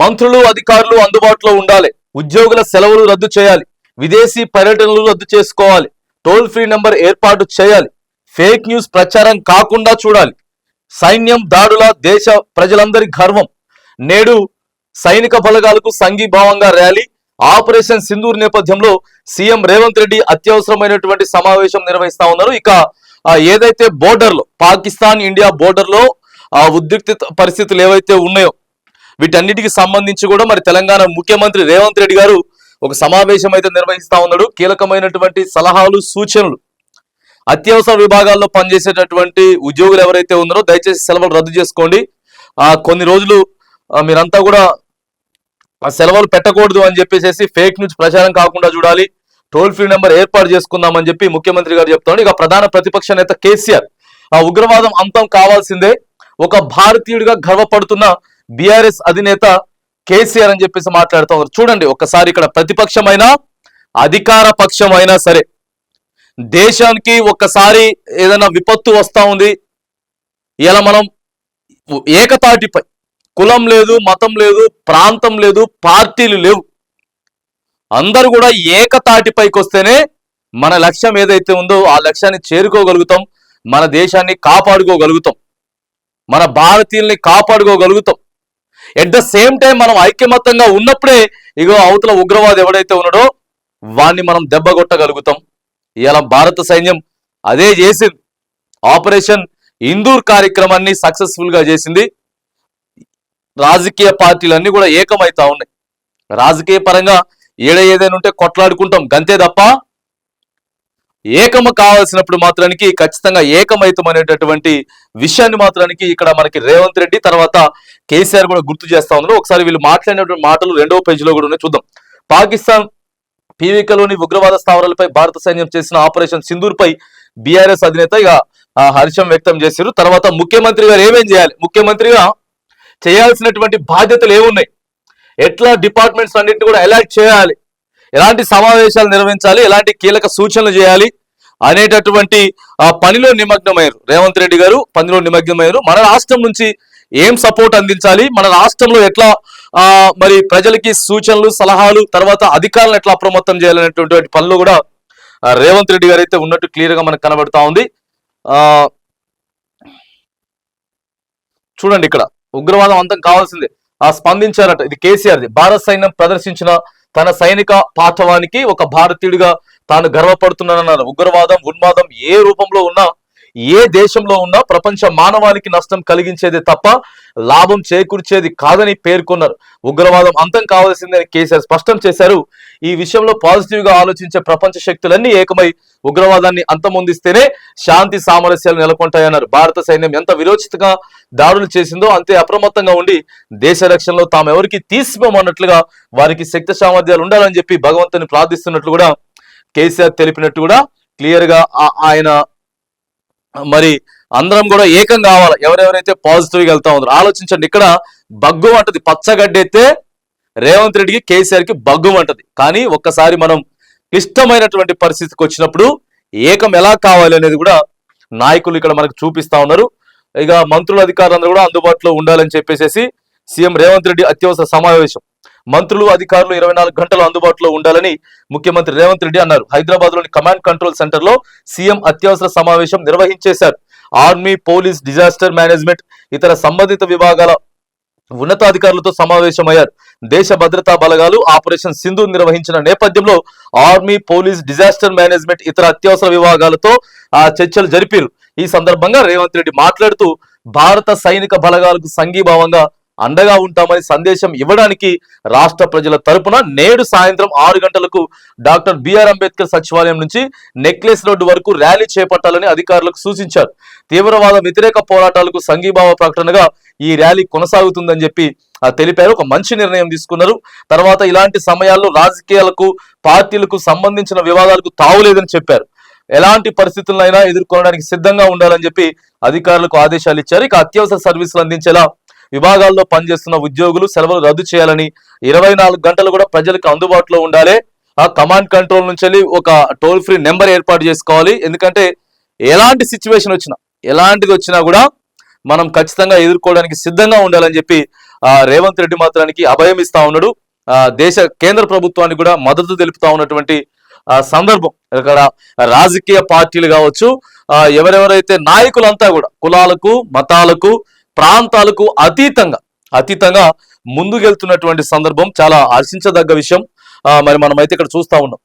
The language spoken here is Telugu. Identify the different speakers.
Speaker 1: మంత్రులు అధికారులు అందుబాటులో ఉండాలి. ఉద్యోగుల సెలవులు రద్దు చేయాలి. విదేశీ పర్యటనలు రద్దు చేసుకోవాలి. టోల్ ఫ్రీ నెంబర్ ఏర్పాటు చేయాలి. ఫేక్ న్యూస్ ప్రచారం కాకుండా చూడాలి. సైన్యం దాడుల దేశ ప్రజలందరి గర్వం. నేడు సైనిక బలగాలకు సంఘీభావంగా ర్యాలీ. ఆపరేషన్ సింధూర్ నేపథ్యంలో సీఎం రేవంత్ రెడ్డి అత్యవసరమైనటువంటి సమావేశం నిర్వహిస్తా ఉన్నారు. ఇక ఏదైతే బోర్డర్లో పాకిస్తాన్ ఇండియా బోర్డర్లో ఆ ఉద్రిక్త పరిస్థితులు ఏవైతే ఉన్నాయో వీటన్నిటికి సంబంధించి కూడా మరి తెలంగాణ ముఖ్యమంత్రి రేవంత్ రెడ్డి గారు ఒక సమావేశం అయితే నిర్వహిస్తా ఉన్నాడు. కీలకమైనటువంటి సలహాలు సూచనలు అత్యవసర విభాగాల్లో పనిచేసేటటువంటి ఉద్యోగులు ఎవరైతే ఉన్నారో దయచేసి సెలవులు రద్దు చేసుకోండి. ఆ కొన్ని రోజులు మీరంతా కూడా ఆ సెలవులు పెట్టకూడదు అని చెప్పేసి ఫేక్ న్యూస్ ప్రచారం కాకుండా చూడాలి. టోల్ ఫ్రీ నెంబర్ ఏర్పాటు చేసుకుందామని చెప్పి ముఖ్యమంత్రి గారు చెప్తున్నాడు ఇక ప్రధాన ప్రతిపక్ష నేత కేసీఆర్ ఆ ఉగ్రవాదం అంతం కావాల్సిందే. ఒక భారతీయుడిగా గర్వపడుతున్న బీఆర్ఎస్ అధినేత కేసీఆర్ అని చెప్పేసి మాట్లాడుతూ ఉన్నారు. చూడండి ఒకసారి ఇక్కడ ప్రతిపక్షమైనా అధికార పక్షమైనా సరే దేశానికి ఒక్కసారి ఏదైనా విపత్తు వస్తూ ఉంది ఇలా మనం ఏకతాటిపై కులం లేదు మతం లేదు ప్రాంతం లేదు పార్టీలు లేవు. అందరూ కూడా ఏకతాటిపైకి వస్తేనే మన లక్ష్యం ఏదైతే ఉందో ఆ లక్ష్యాన్ని చేరుకోగలుగుతాం మన దేశాన్ని కాపాడుకోగలుగుతాం మన భారతీయుల్ని కాపాడుకోగలుగుతాం. ఎట్ ద సేమ్ టైం మనం ఐక్యమత్యంగా ఉన్నప్పుడే ఇగో అవతల ఉగ్రవాది ఎవడైతే ఉన్నాడో వాణ్ణి మనం దెబ్బ కొట్టగలుగుతాం. ఇలా భారత సైన్యం అదే చేసింది ఆపరేషన్ ఇందూర్ కార్యక్రమాన్ని సక్సెస్ఫుల్గా చేసింది. రాజకీయ పార్టీలన్నీ కూడా ఏకమవుతా ఉన్నాయి. రాజకీయ పరంగా ఏడ ఏదైనా ఉంటే కొట్లాడుకుంటాం. గంతే తప్ప ఏకము కావాల్సినప్పుడు మాత్రానికి ఖచ్చితంగా ఏకమైతం అనేటటువంటి విషయాన్ని మాత్రానికి ఇక్కడ మనకి రేవంత్ రెడ్డి తర్వాత కేసీఆర్ కూడా గుర్తు చేస్తా ఉన్నారు. ఒకసారి వీళ్ళు మాట్లాడినటువంటి మాటలు రెండవ పేజీలో కూడా ఉన్నాయి. చూద్దాం. పాకిస్తాన్ పీవికలోని ఉగ్రవాద స్థావరాలపై భారత సైన్యం చేసిన ఆపరేషన్ సింధూర్పై బీఆర్ఎస్ అధినేత ఇక హర్షం వ్యక్తం చేశారు. తర్వాత ముఖ్యమంత్రి గారు ఏమేం చేయాలి? ముఖ్యమంత్రిగా చేయాల్సినటువంటి బాధ్యతలు ఏమున్నాయి? ఎట్లా డిపార్ట్మెంట్స్ అన్నింటిని కూడా అలర్ట్ చేయాలి? ఎలాంటి సమావేశాలు నిర్వహించాలి? ఎలాంటి కీలక సూచనలు చేయాలి? అనేటటువంటి ఆ పనిలో నిమగ్నమయ్యారు. రేవంత్ రెడ్డి గారు పనిలో నిమగ్నమయ్యారు. మన రాష్ట్రం నుంచి ఏం సపోర్ట్ అందించాలి? మన రాష్ట్రంలో ఎట్లా ఆ మరి ప్రజలకి సూచనలు సలహాలు తర్వాత అధికారులను ఎట్లా అప్రమత్తం చేయాలనేటువంటి పనులు కూడా రేవంత్ రెడ్డి గారు అయితే ఉన్నట్టు క్లియర్గా మనకు కనబడతా ఉంది. ఆ చూడండి ఇక్కడ. ఉగ్రవాదం అంతం కావాల్సిందే. ఆ స్పందించారట. ఇది కేసీఆర్ది. భారత సైన్యం ప్రదర్శించిన తన సైనిక పాఠవానికి ఒక భారతీయుడిగా తాను గర్వపడుతున్నానన్నారు ఉగ్రవాదం ఉన్మాదం ఏ రూపంలో ఉన్నా ఏ దేశంలో ఉన్నా ప్రపంచ మానవానికి నష్టం కలిగించేది తప్ప లాభం చేకూర్చేది కాదని పేర్కొన్నారు. ఉగ్రవాదం అంతం కావాల్సిందని కేసీఆర్ స్పష్టం చేశారు. ఈ విషయంలో పాజిటివ్గా ఆలోచించే ప్రపంచ శక్తులన్నీ ఏకమై ఉగ్రవాదాన్ని అంతమొందిస్తేనే శాంతి సామరస్యాలు నెలకొంటాయన్నారు. భారత సైన్యం ఎంత విరోచితంగా దాడులు చేసిందో అంతే అప్రమత్తంగా ఉండి దేశ రక్షణలో తాము ఎవరికి తీసిపోమన్నట్లుగా వారికి శక్తి సామర్థ్యాలు ఉండాలని చెప్పి భగవంతుని ప్రార్థిస్తున్నట్లు కూడా కేసీఆర్ తెలిపినట్టు కూడా క్లియర్గా ఆయన మరి అందరం కూడా ఏకం కావాలి. ఎవరెవరైతే పాజిటివ్గా వెళ్తా ఉన్నారు. ఆలోచించండి ఇక్కడ బగ్గు అంటది. పచ్చగడ్డైతే రేవంత్ రెడ్డికి కేసీఆర్కి బగ్గు అంటది. కానీ ఒక్కసారి మనం క్లిష్టమైనటువంటి పరిస్థితికి వచ్చినప్పుడు ఏకం ఎలా కావాలి అనేది కూడా నాయకులు ఇక్కడ మనకు చూపిస్తా ఉన్నారు. ఇక మంత్రుల అధికారులందరూ కూడా అందుబాటులో ఉండాలని చెప్పేసి సీఎం రేవంత్ రెడ్డి అత్యవసర సమావేశం. మంత్రులు అధికారులు ఇరవై నాలుగు గంటలు అందుబాటులో ఉండాలని ముఖ్యమంత్రి రేవంత్ రెడ్డి అన్నారు. హైదరాబాద్లోని కమాండ్ కంట్రోల్ సెంటర్లో సీఎం అత్యవసర సమావేశం నిర్వహించేశారు. ఆర్మీ పోలీస్ డిజాస్టర్ మేనేజ్మెంట్ ఇతర సంబంధిత విభాగాల ఉన్నతాధికారులతో సమావేశమయ్యారు. దేశ భద్రతా బలగాలు ఆపరేషన్ సింధు నిర్వహించిన నేపథ్యంలో ఆర్మీ పోలీస్ డిజాస్టర్ మేనేజ్మెంట్ ఇతర అత్యవసర విభాగాలతో ఆ చర్చలు జరిపారు. ఈ సందర్భంగా రేవంత్ రెడ్డి మాట్లాడుతూ భారత సైనిక బలగాలకు సంఘీభావంగా అండగా ఉంటామని సందేశం ఇవ్వడానికి రాష్ట్ర ప్రజల తరపున నేడు సాయంత్రం ఆరు గంటలకు డాక్టర్ బిఆర్ అంబేద్కర్ సచివాలయం నుంచి నెక్లెస్ రోడ్డు వరకు ర్యాలీ చేపట్టాలని అధికారులకు సూచించారు. తీవ్రవాద వ్యతిరేక పోరాటాలకు సంఘీభావ ప్రకటనగా ఈ ర్యాలీ కొనసాగుతుందని చెప్పి తెలిపారు. ఒక మంచి నిర్ణయం తీసుకున్నారు. తర్వాత ఇలాంటి సమయాల్లో రాజకీయాలకు పార్టీలకు సంబంధించిన వివాదాలకు తావులేదని చెప్పారు. ఎలాంటి పరిస్థితులైనా ఎదుర్కొనడానికి సిద్ధంగా ఉండాలని చెప్పి అధికారులకు ఆదేశాలు ఇచ్చారు. ఇక అత్యవసర సర్వీసులు అందించేలా విభాగాల్లో పనిచేస్తున్న ఉద్యోగులు సెలవులు రద్దు చేయాలని ఇరవై గంటలు కూడా ప్రజలకు అందుబాటులో ఉండాలి. ఆ కమాండ్ కంట్రోల్ నుంచి ఒక టోల్ ఫ్రీ నెంబర్ ఏర్పాటు చేసుకోవాలి. ఎందుకంటే ఎలాంటి సిచ్యువేషన్ వచ్చినా ఎలాంటిది వచ్చినా కూడా మనం ఖచ్చితంగా ఎదుర్కోవడానికి సిద్ధంగా ఉండాలని చెప్పి రేవంత్ రెడ్డి మాత్రానికి అభయం ఇస్తా ఉన్నాడు. ఆ దేశ కేంద్ర ప్రభుత్వానికి కూడా మద్దతు తెలుపుతా ఉన్నటువంటి సందర్భం. ఇక్కడ రాజకీయ పార్టీలు కావచ్చు ఎవరెవరైతే నాయకులంతా కూడా కులాలకు మతాలకు ప్రాంతాలకు అతీతంగా అతీతంగా ముందుకెళ్తున్నటువంటి సందర్భం చాలా ఆశించదగ్గ విషయం. మరి మనమైతే ఇక్కడ చూస్తూ ఉన్నాం.